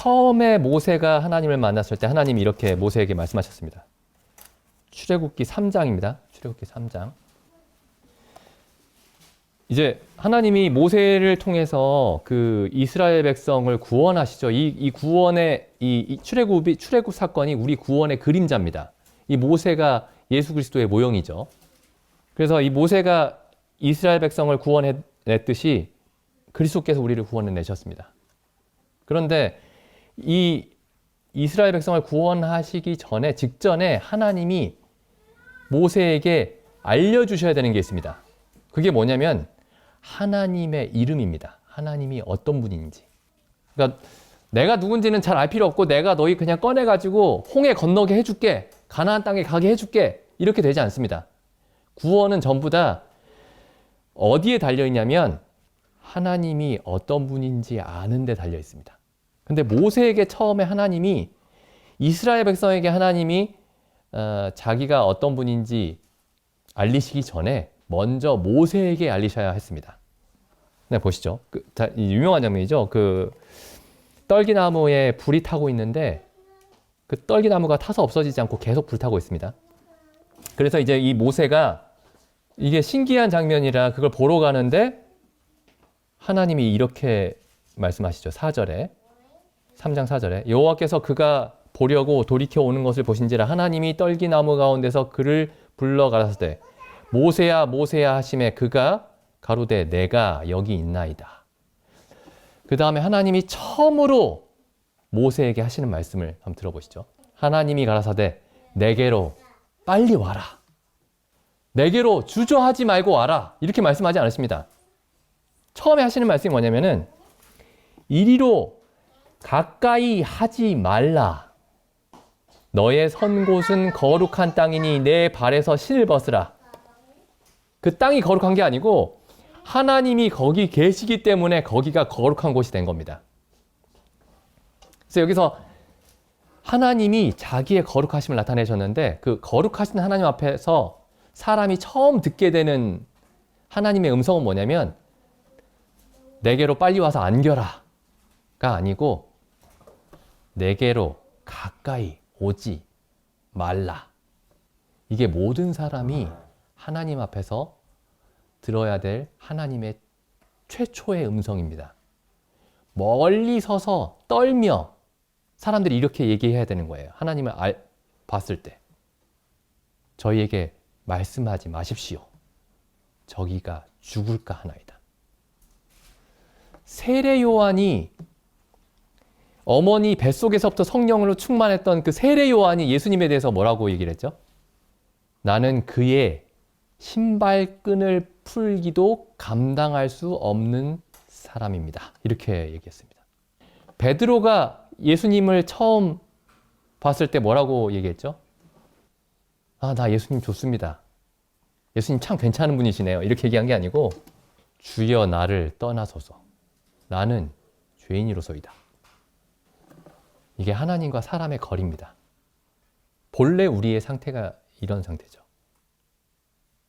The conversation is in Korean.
처음에 모세가 하나님을 만났을 때 하나님이 이렇게 모세에게 말씀하셨습니다. 출애굽기 3장입니다. 출애굽기 3장. 이제 하나님이 모세를 통해서 그 이스라엘 백성을 구원하시죠. 이, 이 구원의 이, 이 출애굽이 출애굽 사건이 우리 구원의 그림자입니다. 이 모세가 예수 그리스도의 모형이죠. 그래서 이 모세가 이스라엘 백성을 구원했듯이 그리스도께서 우리를 구원해 내셨습니다. 그런데 이 이스라엘 백성을 구원하시기 전에 직전에 하나님이 모세에게 알려주셔야 되는 게 있습니다. 그게 뭐냐면 하나님의 이름입니다. 하나님이 어떤 분인지. 그러니까 내가 누군지는 잘 알 필요 없고 내가 너희 그냥 꺼내 가지고 홍해 건너게 해줄게. 가나안 땅에 가게 해줄게. 이렇게 되지 않습니다. 구원은 전부 다 어디에 달려 있냐면 하나님이 어떤 분인지 아는 데 달려 있습니다. 근데 모세에게 처음에 하나님이 이스라엘 백성에게 하나님이 어, 자기가 어떤 분인지 알리시기 전에 먼저 모세에게 알리셔야 했습니다. 네, 보시죠. 그, 자, 이 유명한 장면이죠. 그 떨기나무에 불이 타고 있는데 그 떨기나무가 타서 없어지지 않고 계속 불타고 있습니다. 그래서 이제 이 모세가 이게 신기한 장면이라 그걸 보러 가는데 하나님이 이렇게 말씀하시죠. 4절에 3장 4절에 여호와께서 그가 보려고 돌이켜 오는 것을 보신지라 하나님이 떨기나무 가운데서 그를 불러 가라사대 모세야 모세야 하심에 그가 가로되 내가 여기 있나이다. 그 다음에 하나님이 처음으로 모세에게 하시는 말씀을 한번 들어보시죠. 하나님이 가라사대 내게로 빨리 와라. 내게로 주저하지 말고 와라. 이렇게 말씀하지 않으십니다. 처음에 하시는 말씀이 뭐냐면은 이리로 가까이 하지 말라. 너의 선 곳은 거룩한 땅이니 내 발에서 신을 벗으라. 그 땅이 거룩한 게 아니고 하나님이 거기 계시기 때문에 거기가 거룩한 곳이 된 겁니다. 그래서 여기서 하나님이 자기의 거룩하심을 나타내셨는데 그 거룩하신 하나님 앞에서 사람이 처음 듣게 되는 하나님의 음성은 뭐냐면 내게로 빨리 와서 안겨라가 아니고 내게로 가까이 오지 말라. 이게 모든 사람이 하나님 앞에서 들어야 될 하나님의 최초의 음성입니다. 멀리 서서 떨며 사람들이 이렇게 얘기해야 되는 거예요. 하나님을 알, 봤을 때. 저희에게 말씀하지 마십시오. 저기가 죽을까 하나이다. 세례 요한이 어머니 뱃속에서부터 성령으로 충만했던 그 세례 요한이 예수님에 대해서 뭐라고 얘기를 했죠? 나는 그의 신발끈을 풀기도 감당할 수 없는 사람입니다. 이렇게 얘기했습니다. 베드로가 예수님을 처음 봤을 때 뭐라고 얘기했죠? 아, 나 예수님 좋습니다. 예수님 참 괜찮은 분이시네요. 이렇게 얘기한 게 아니고 주여 나를 떠나소서. 나는 죄인이로소이다. 이게 하나님과 사람의 거리입니다. 본래 우리의 상태가 이런 상태죠.